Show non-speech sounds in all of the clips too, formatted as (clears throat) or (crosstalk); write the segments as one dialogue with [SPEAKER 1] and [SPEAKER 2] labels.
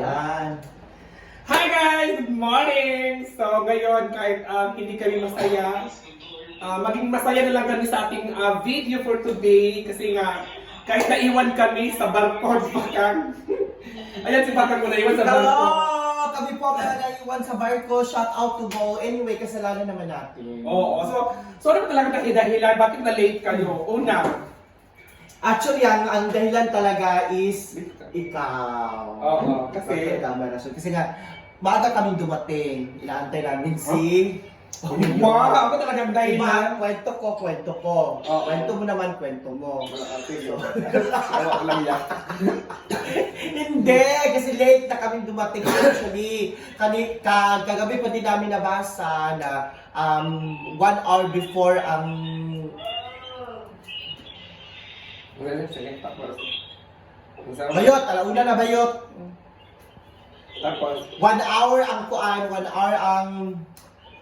[SPEAKER 1] Ayan.
[SPEAKER 2] Hi guys! Good morning! So ngayon, kahit ah, hindi kami masaya, ah, maging masaya na lang kami sa ating ah, video for today kasi nga kahit naiwan kami sa barcode (laughs) bakang. Ayan si Bakang mo naiwan sa
[SPEAKER 1] Hello!
[SPEAKER 2] barcode.
[SPEAKER 1] Kami po ang naiwan sa barko. Shout out to Go. Anyway, kasalanan naman natin.
[SPEAKER 2] Oo, so, so ano ba talaga dahilan? Bakit na late kayo? Una,
[SPEAKER 1] Actually, ang, ang dahilan talaga is ikaw.
[SPEAKER 2] Oo, kasi-
[SPEAKER 1] Okay, tama na siya. Kasi nga, maaga kaming dumating. Inaantay namin si...
[SPEAKER 2] wow, ako talagang
[SPEAKER 1] Diba?
[SPEAKER 2] dahilan.
[SPEAKER 1] Kwento ko, kwento ko.
[SPEAKER 2] Oo.
[SPEAKER 1] Kwento mo naman, kwento mo.
[SPEAKER 2] Wala lang yan. (laughs)
[SPEAKER 1] Hindi, kasi late na kaming dumating actually. Kani, ka, kagabi pa din namin nabasa na um, one hour before ang
[SPEAKER 2] Wala lang siya, tapos.
[SPEAKER 1] bayot, alauna na bayot.
[SPEAKER 2] Tapos,
[SPEAKER 1] One hour ang kuan, one hour ang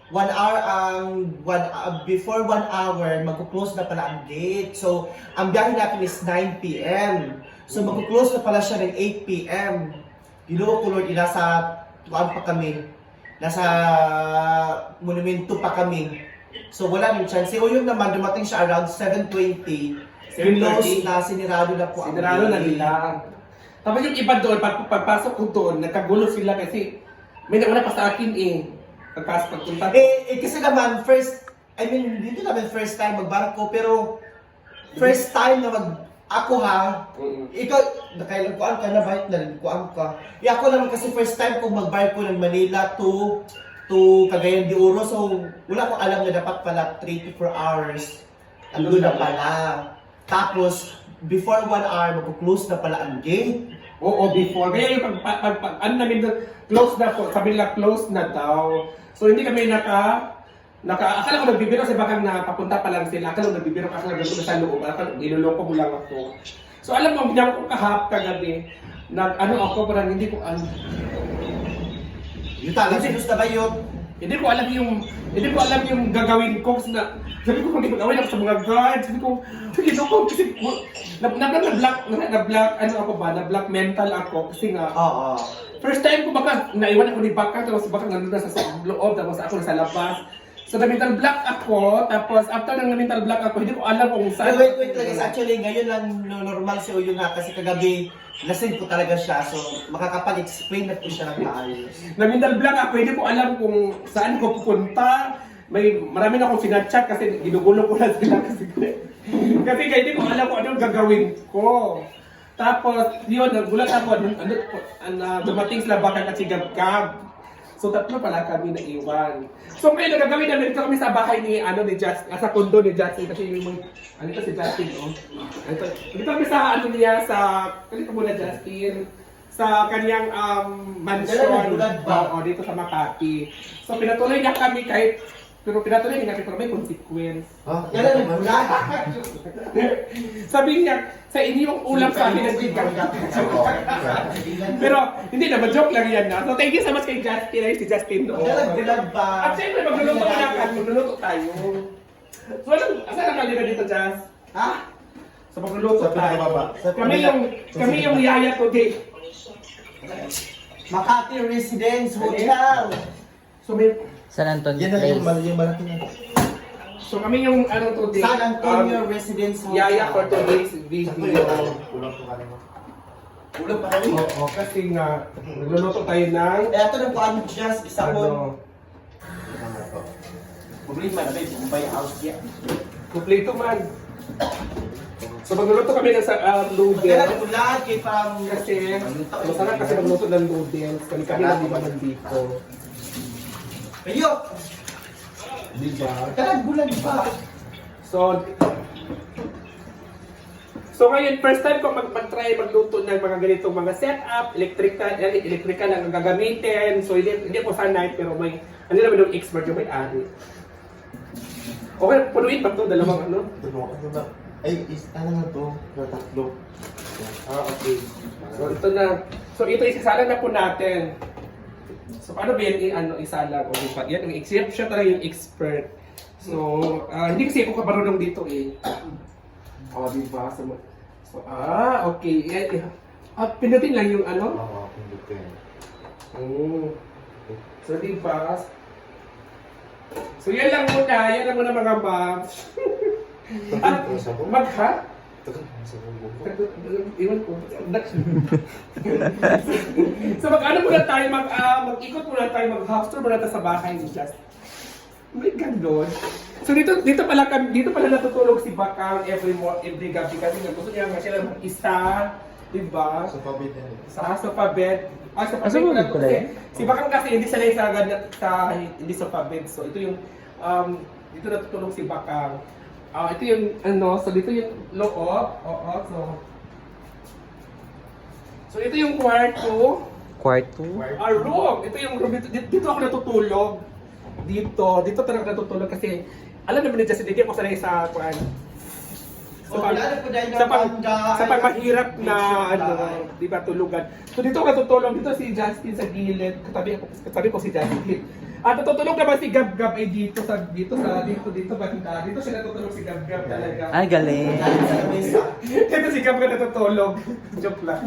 [SPEAKER 1] one hour ang one uh, before one hour magko-close na pala ang gate. So, ang biyahe natin is 9 p.m. So, magko-close na pala siya ng 8 p.m. Ginoo ko Lord, nasa tuan pa kami. Nasa monumento pa kami. So, wala nang chance. O yun naman, dumating siya around 7.20.
[SPEAKER 2] 7:30.
[SPEAKER 1] Close na, sinirado na po ang
[SPEAKER 2] Sinarado na nila. Tapos yung iba doon, pag pagpasok ko doon, nagkagulo sila kasi may nauna pa sa akin eh. Pagpasok, pagpunta.
[SPEAKER 1] Eh, eh, kasi naman, first, I mean, dito namin first time magbarko, pero first time na mag, ako ha,
[SPEAKER 2] Mm-mm.
[SPEAKER 1] ikaw, nakailanguan ka na, bakit nalangkuan ka? Eh, ako naman kasi first time kong magbarko ng Manila to to Cagayan de Oro, so wala akong alam na dapat pala 3 to 4 hours. Ando na pala. Tapos, before 1 hour, magpo-close na pala ang gate.
[SPEAKER 2] Oo, before. Kaya yung pag, pag, pag, pag ano namin doon, close na po. Sabi nila, close na daw. So hindi kami naka, naka, akala ko nagbibiro kasi baka na papunta pa lang sila. Akala ko nagbibiro kasi nandun na sa loob. Akala niloloko mo lang ako. So alam mo, binang ko kahap kagabi. Nag, ano ako, parang hindi ko, ano,
[SPEAKER 1] Yung talang sinus na ba yun?
[SPEAKER 2] Hindi ko alam yung hindi ko alam yung gagawin ko kasi na sabi ko hindi ko away ako sa mga guards sabi ko sige ko kasi na na na black na, na black ano ako ba na black mental ako kasi nga
[SPEAKER 1] Oo.
[SPEAKER 2] first time ko baka naiwan ako ni Baka tapos baka nandun na sa, sa loob tapos ako nasa labas so na mental black ako tapos after ng mental black ako hindi ko alam kung saan
[SPEAKER 1] wait, wait lang guys. Actually, ngayon lang no- normal si Uyo nga kasi kagabi lasing ko talaga siya. So, makakapag-explain na po siya ng maayos.
[SPEAKER 2] na mental black ako hindi ko alam kung saan ko pupunta may marami na akong sinachat kasi ginugulo ko na (laughs) sila kasi kasi kaya hindi ko alam kung anong gagawin ko tapos yun nagulat ako ano, ano, dumating sila baka kasi gab So tatlo pala kami na iwan. So ngayon nagagawin namin ito kami sa bahay ni ano ni Justin, ah, sa kondo ni Justin kasi yung mga ano ito si Justin oh. Ito, dito kami sa ano niya sa ano ito muna Justin sa kanyang um, mansion
[SPEAKER 1] Dala ba?
[SPEAKER 2] Oo, dito sa Makati. So pinatuloy niya kami kahit pero pinatuloy niya pero may consequence.
[SPEAKER 1] Ha? Yan ang. (laughs)
[SPEAKER 2] Sabi niya, sa inyo yung ulam sa akin nagbigang Pero hindi naman, joke lang yan na. So thank you so much kay Justin, ay si Justin doon.
[SPEAKER 1] Bulag ba?
[SPEAKER 2] At syempre, magluluto ka na kan, magluluto tayo. So anong, asan ang kalira dito, Jazz?
[SPEAKER 1] Ha?
[SPEAKER 2] So magluluto
[SPEAKER 1] Sa
[SPEAKER 2] tayo.
[SPEAKER 1] pinakababa. Sa
[SPEAKER 2] Kami
[SPEAKER 1] pinaka-
[SPEAKER 2] yung, kami yung yaya today.
[SPEAKER 1] Makati Residence Hotel.
[SPEAKER 2] So may,
[SPEAKER 3] San Antonio
[SPEAKER 1] Yan ang yung,
[SPEAKER 3] Place.
[SPEAKER 1] mal- yung malaki na.
[SPEAKER 2] so kami yung ano today.
[SPEAKER 1] San Antonio
[SPEAKER 2] um,
[SPEAKER 1] Residence Hotel.
[SPEAKER 2] Yaya for today's video.
[SPEAKER 1] Ulam pa rin.
[SPEAKER 2] Oo, kasi nga, nagluluto tayo ng,
[SPEAKER 1] Eh, ito nang kuan just isa mo.
[SPEAKER 2] ano,
[SPEAKER 1] Problema na ba yung buy house niya?
[SPEAKER 2] kumpleto man. So magluluto kami ng sa uh,
[SPEAKER 1] Kaya
[SPEAKER 2] noodles.
[SPEAKER 1] bulag kay pang
[SPEAKER 2] Kasi, masarap kasi magluto ng noodles. Kami kami lang ba nandito.
[SPEAKER 1] Ayo.
[SPEAKER 2] Di ba?
[SPEAKER 1] Kaya bulag pa.
[SPEAKER 2] So, So ngayon, first time ko mag- mag-try magluto ng mga ganitong mga setup, electrical, eh, electrical ang gagamitin. So hindi, hindi po sanay, pero may, ano naman yung expert yung may-ari. Okay, punuin ba ito? Dalawang ano?
[SPEAKER 1] Ay, is ano na to? Na tatlo.
[SPEAKER 2] Ah, okay. So ito na. So ito isasala na po natin. So paano ba yan i- ano, isala? O, di ba? Yan, ang expert siya talaga yung expert. So, ah, hindi kasi ako kabarunong dito eh. O, di ba? So, so, ah, okay. Yan, yan. Ah, pinutin lang yung ano?
[SPEAKER 1] Oo.
[SPEAKER 2] Mm. So, di ba? So, yan lang muna. Yan lang muna mga ma'ams. (laughs) At, mag-ha? Iwan ko. (laughs) so mag-ano muna tayo, mag, ah, mag-ikot muna tayo, mag-house tour muna tayo sa bahay ni Just. May gandun. So dito dito pala kami dito pala natutulog si Bakang every mo every gabi kasi nga gusto niya nga siya mag-isa, di ba? Sa sofa bed. Ah, sofa
[SPEAKER 3] Ah, sofa bed pala
[SPEAKER 2] kasi
[SPEAKER 3] yan?
[SPEAKER 2] Si Bakang kasi hindi sanay sa, sa hindi sofa bed. So ito yung um, dito natutulog si Bakang. Ah, ito yung ano, so dito yung loob. Oo, so So ito yung kwarto.
[SPEAKER 3] Kwarto.
[SPEAKER 2] Ah, room. Ito yung room. Dito, dito ako natutulog. Dito. Dito talaga natutulog kasi alam naman ni Justin, hindi ako sanay sa kuan. Sa
[SPEAKER 1] Oh,
[SPEAKER 2] pag, sa pag, sa pag mahirap na ano, di ba, tulugan. So dito ako natutulog. Dito si Justin sa gilid. Katabi, ako, katabi ko si Justin. At natutulog naman si Gab Gab ay dito sa dito sa dito dito banda. Dito siya natutulog si Gab Gab talaga.
[SPEAKER 3] Ay, galing.
[SPEAKER 1] Galing sa lamesa.
[SPEAKER 2] Ito si Gab Gab natutulog. (laughs) Joke lang.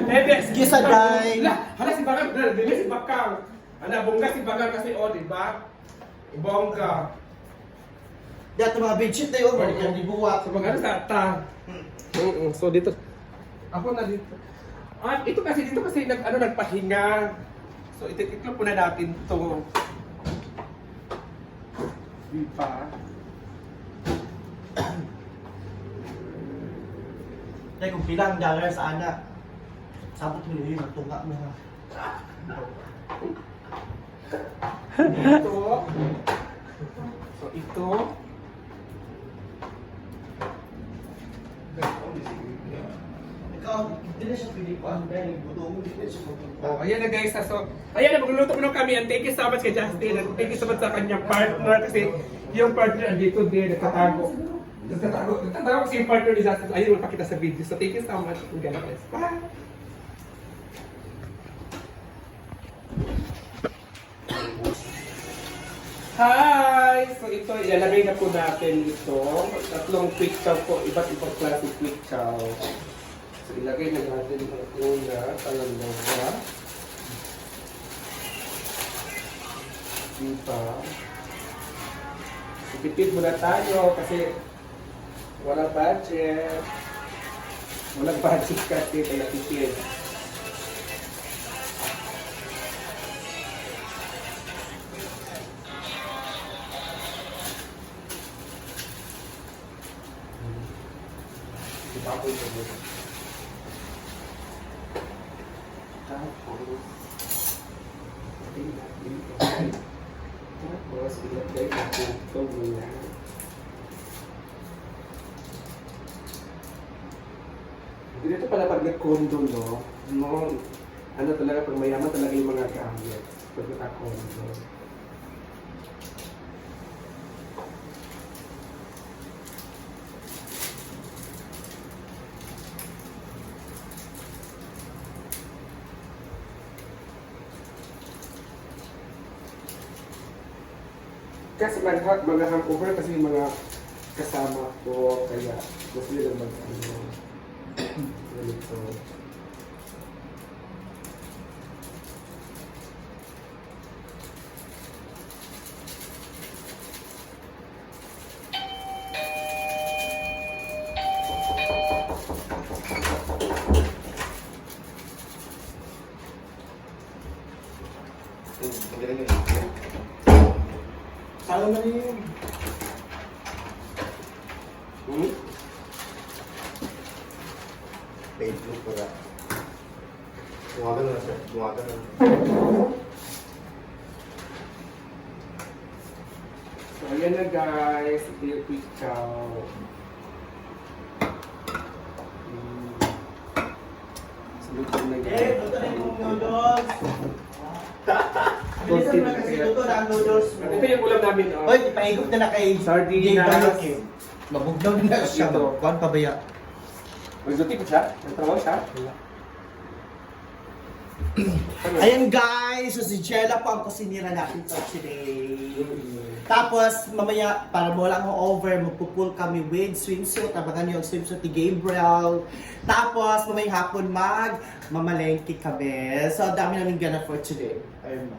[SPEAKER 2] Eh, di-
[SPEAKER 1] Excuse a day.
[SPEAKER 2] Hala, si Bakang, dili si Bakang. Hala, bongga si Bakang kasi o, di ba? Bongga.
[SPEAKER 1] Dito mga bedsheet na yun, balik yung dibuwa.
[SPEAKER 2] So magano sa ta. Mm So dito ako na dito. Ah, ito kasi dito kasi nag ano nagpahinga. So ito ito po na natin to. Di ba?
[SPEAKER 1] Dahil kung bilang dollar sa anak, sabot mo yun, magtunga mo ha.
[SPEAKER 2] Ito. So ito.
[SPEAKER 1] Ikaw, hindi na siya pili ko ang dahil mo, hindi na siya.
[SPEAKER 2] Oh, ayan na guys. So, ayan na, magluluto muna kami. And thank you so much kay Justin. And thank you so much sa kanyang partner. Kasi yung partner andito din, nagtatago. Nagtatago. Nagtatago kasi yung partner ni Justin. Ayun, magpakita sa video. So, thank you so much. God bless. Bye! Hi! So ito, ilalagay na po natin ito. Tatlong quick chow po, iba't ibang klase quick chow. So ilagay na natin ang una, pangalawa. Diba? Tipid muna tayo kasi wala budget. Walang budget kasi kaya tipid. Tapos, ilagay. Tapos, ilagay natin ito muna. Dito pala pag nag-condo, no? No, ano talaga, pag mayaman talaga yung mga gamit. Pag naka-condo. Kasi mga, mga hangover kasi mga kasama ko, kaya gusto nila mag ano, (clears throat) ganito.
[SPEAKER 1] Salo na yun.
[SPEAKER 2] Hmm?
[SPEAKER 4] Facebook pala. Tumagal na siya. Tumagal na.
[SPEAKER 2] So, ayan na guys. Ito yung quick chow. Mm. So, luto na
[SPEAKER 1] Eh, luto na yung noodles. Bilisan mo na kasi luto na ang noodles mo.
[SPEAKER 2] Ito yung ulam namin, oh.
[SPEAKER 1] Hoy, ipaigop na na kay
[SPEAKER 2] Sardinas.
[SPEAKER 1] Jay Balok eh. Mabugnaw din na siya.
[SPEAKER 2] Ito.
[SPEAKER 1] Kuhan pa ba ya?
[SPEAKER 2] Magduti ko siya? Nagtrabaho siya? (clears throat)
[SPEAKER 1] Ayan guys, so si Jella po ang kusinira natin for today. Tapos, mamaya, para mo lang over, magpupul kami with swimsuit. Abangan niyo ang swimsuit ni Gabriel. Tapos, mamaya hapon mag, mamalengke kami. So, ang dami namin gana for today. Ayun.